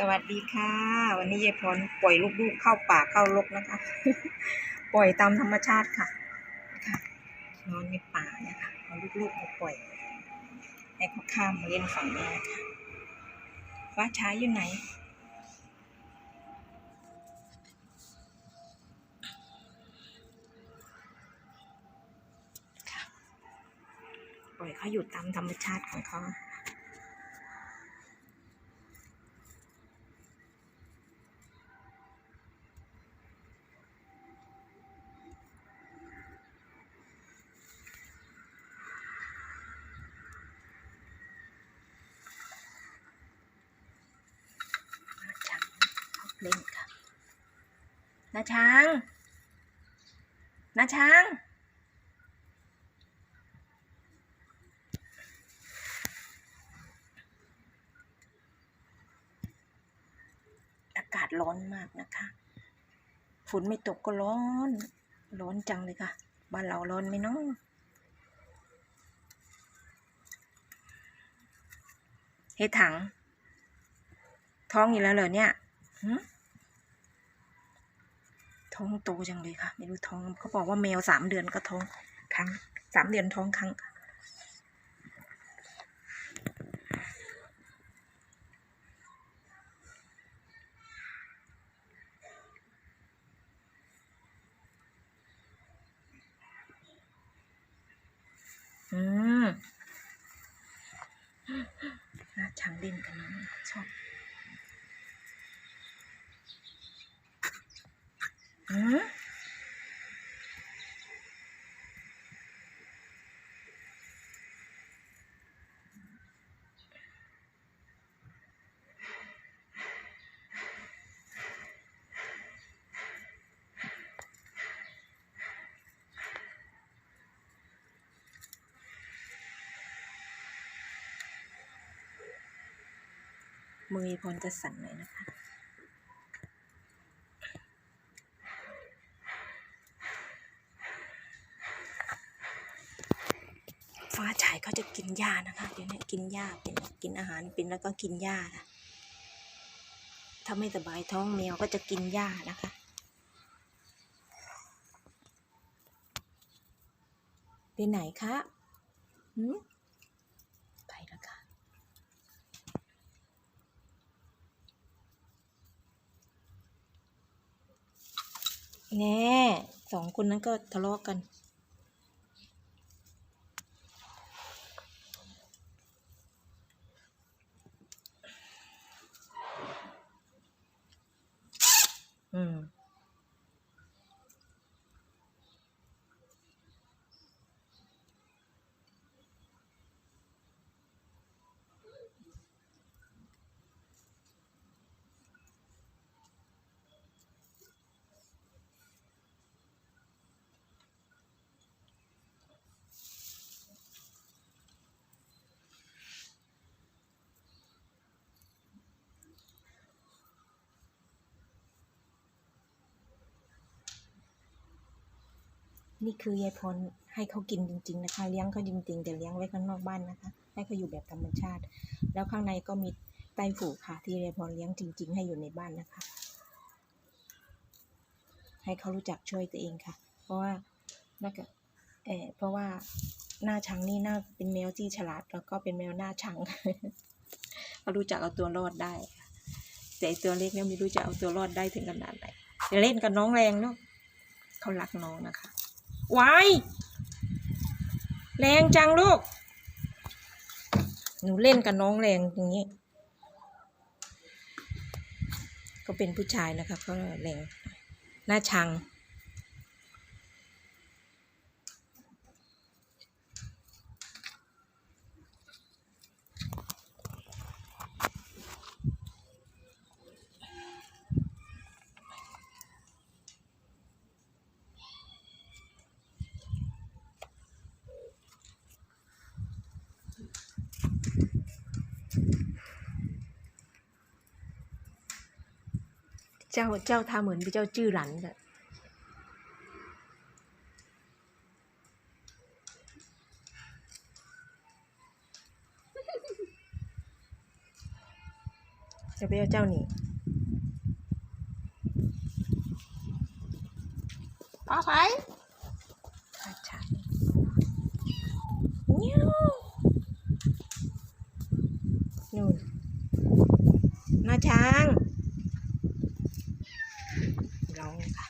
สวัสดีค่ะ วันนี้ยายพรปล่อยลูกๆเข้าป่าเข้ารกนะคะ ปล่อยตามธรรมชาติค่ะค่ะนอนในป่านี่ยค่ะเอาลูกๆมาปล่อยให้เขาข้ามมาเล่นฝั่งนี้นะคะฟ้าช้าอยู่ไหนปล่อยเขาอยู่ตามธรรมชาติของเขา เล่นค่ะนาช้างนาช้างอากาศร้อนมากนะคะฝนไม่ตกก็ร้อน ร้อนจังเลยค่ะ บ้านเราร้อนไหมเนาะเฮดถัง ท้องอยู่แล้วเหรอเนี่ย ท้องโตจังเลยค่ะ ไม่รู้ท้องเขาบอกว่าแมวสามเดือนก็ท้องครั้งสามเดือนท้องครั้งอืมน่าช้างเล่นกันนะชอบ มมือพรจะสั่นหน่อยนะคะ ฟ้าฉายเขา จะกินหญ้านะคะ เดี๋ยวนี้กินหญ้าเป็นกินอาหารเป็นแล้วก็กินหญ้านะถ้าไม่สบายท้องแมวก็จะกินหญ้านะคะไปไหนคะหืมไปแล้วค่ะ แน่สองคนนั้นก็ทะเลาะกัน อืม นี่คือยายพรให้เขากินจริง ๆ นะคะ เลี้ยงเขาจริงๆแต่เลี้ยงไว้ข้างนอกบ้านนะคะ ให้เขาอยู่แบบธรรมชาติ แล้วข้างในก็มีไต้ฝูค่ะ ที่ยายพรเลี้ยงจริง ๆ ให้อยู่ในบ้านนะคะ ให้เขารู้จักช่วยตัวเองค่ะ เพราะว่าน่าจะเออเพราะว่าหน้าชังนี่น่าเป็นแมวที่ฉลาด แล้วก็เป็นแมวหน้าชังเขารู้จักเอาตัวรอดได้แต่ตัวเล็กเนี่ยไม่รู้จะเอาตัวรอดได้ถึงขนาดไหนอย่าเล่นกับน้องแรงเนาะเขารักน้องนะคะ วายแรงจังลูก หนูเล่นกับน้องแรงอย่างนี้ ก็เป็นผู้ชายนะคะก็แรงหน้าชัง เจ้าเจ้าทำเหมือนพี่เจ้าจื้อหลันอะจะไปเอาเจ้านี่ป้าไฟ อาชาเนี้ยวนู่นหน้าช้างร้องค่ะ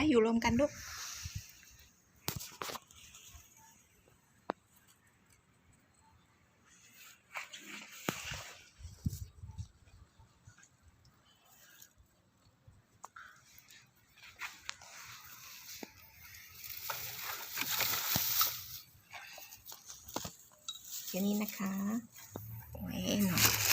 ไปอยู่รวมกันลูกแค่นี้นะคะไว้หน่อย